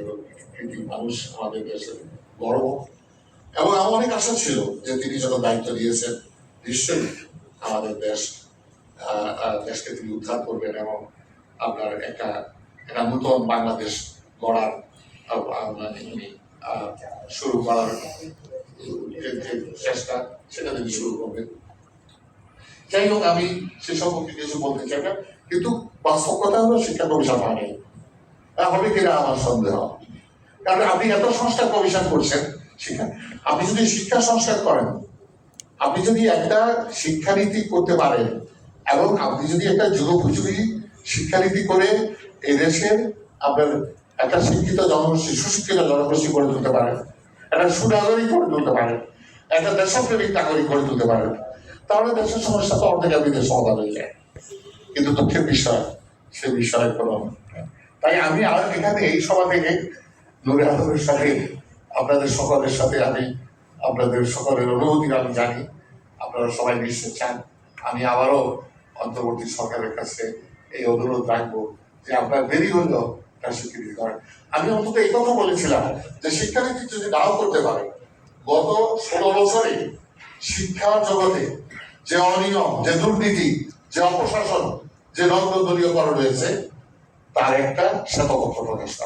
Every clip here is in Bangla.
এবং মানুষ আমাদের দেশের গর্ব। এবং আমার অনেক আশা ছিল যে তিনি যখন দায়িত্ব দিয়েছেন, নিশ্চয়ই আমাদের দেশ দেশকে তিনি উদ্ধার করবেন এবং আপনার একটা একটা নূতন বাংলাদেশ গড়ার শুরু করার চেষ্টা, সেটা তিনি শুরু করবেন। যাই হোক, আমি সে সম্পর্কে কিছু বলতে চাই না, কিন্তু বাস্তব কথা হলো শিক্ষা কমিশন হয়নি তা হবে কিনা আমার সন্দেহ। কারণ আপনি এত সংস্কার কমিশন করছেন আপনি যদি শিক্ষা সংস্কার করেন, আপনি যদি একটা শিক্ষানীতি করতে পারেন, এবং আপনি যদি একটা যুগোপযোগী শিক্ষানীতি করে এদেশের আপনার একটা শিক্ষিত জনগোষ্ঠী সুশিক্ষিত জনগোষ্ঠী গড়ে তুলতে পারেন, একটা সুনাগরিক করে তুলতে পারেন, একটা দেশপ্রেমিক নাগরিক করে তুলতে পারেন, তাহলে দেশের সমস্যা তো অর্ধেক আপনি সমাধান হয়ে যায়। কিন্তু দুঃখের বিষয়, সে বিষয়ে কোনো তাই আমি আর এখানে এই সভা থেকে নুরে আলমের সাথে, আপনাদের সকলের সাথে আমি, আপনাদের সকলের অনুভূতি আমি জানি। আপনারা সবাই নিশ্চয় চান। আমি আবারও অন্তর্বর্তী সরকারের কাছে এই অনুরোধ রাখব যে আপনার দেরি হলেও তার স্বীকৃতি করেন আমি অন্তত এই কথা বলেছিলাম যে শিক্ষানীতি যদি নাও করতে পারে, গত ষোলো বছরে শিক্ষা জগতে যে অনিয়ম, যে দুর্নীতি, যে অপশাসন, যে রক্ত দলীয়করণ রয়েছে তার একটা শ্বেতপত্র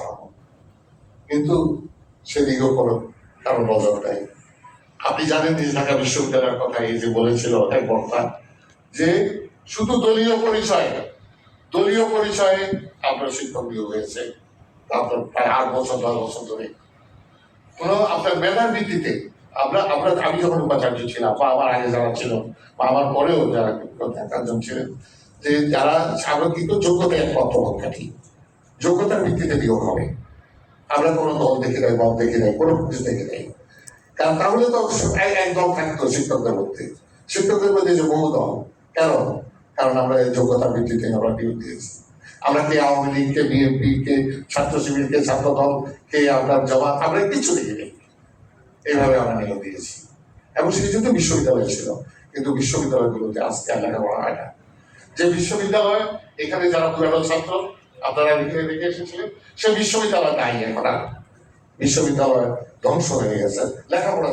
হোক। কিন্তু সেদিকেও কোনো কারও নজর নেই আপনি জানেন যে ঢাকা বিশ্ববিদ্যালয়ের কথা এই যে বলেছিল এক বক্তা, যে শুধু দলীয় পরিচয় দলীয় পরিচয়ে আপনার শিক্ষক নিয়োগ হয়েছে, আপনার প্রায় আট বছর, দশ বছর ধরে কোনো আপনার মেধার ভিত্তিতে আমরা আমরা, আমি যখন উপাচার্য ছিলাম, বা আমার আগে যারা ছিল, বা আমার পরেও যারা একজন ছিলেন যে যারা স্বাভাবিক যোগ্যতা একমাত্র পক্ষাটি যোগ্যতার ভিত্তিতে নিয়োগ হবে। আমরা কোনো দল দেখে দেয় মত দেখে দেয় কোনো কিছু দেখে দেয় কারণ তাহলে তো এক- দল থাকতো শিক্ষকদের মধ্যে। শিক্ষকদের মধ্যে যে বহু দল। কেন? কারণ আমরা যোগ্যতার ভিত্তিতে আমরা নিয়োগ দিয়েছি আমরা কে আওয়ামী লীগ কে বিএনপি কে, ছাত্র শিবির কে, ছাত্র দল কে, আপনার জমাত, আমরা কিছু দেখি নেই। এইভাবে আমরা নিয়োগ দিয়েছি। এবং সেই জন্য বিশ্ববিদ্যালয় ছিল। কিন্তু বিশ্ববিদ্যালয়গুলোতে আজকে আর লেখাপড়া হয় না। যে বিশ্ববিদ্যালয়, এখানে যারা পুরানো ছাত্র, আপনারা লিখে দেখে এসেছিলেন, সে বিশ্ববিদ্যালয় নাই এখন আর। বিশ্ববিদ্যালয় ধ্বংস হয়ে গেছে, লেখাপড়া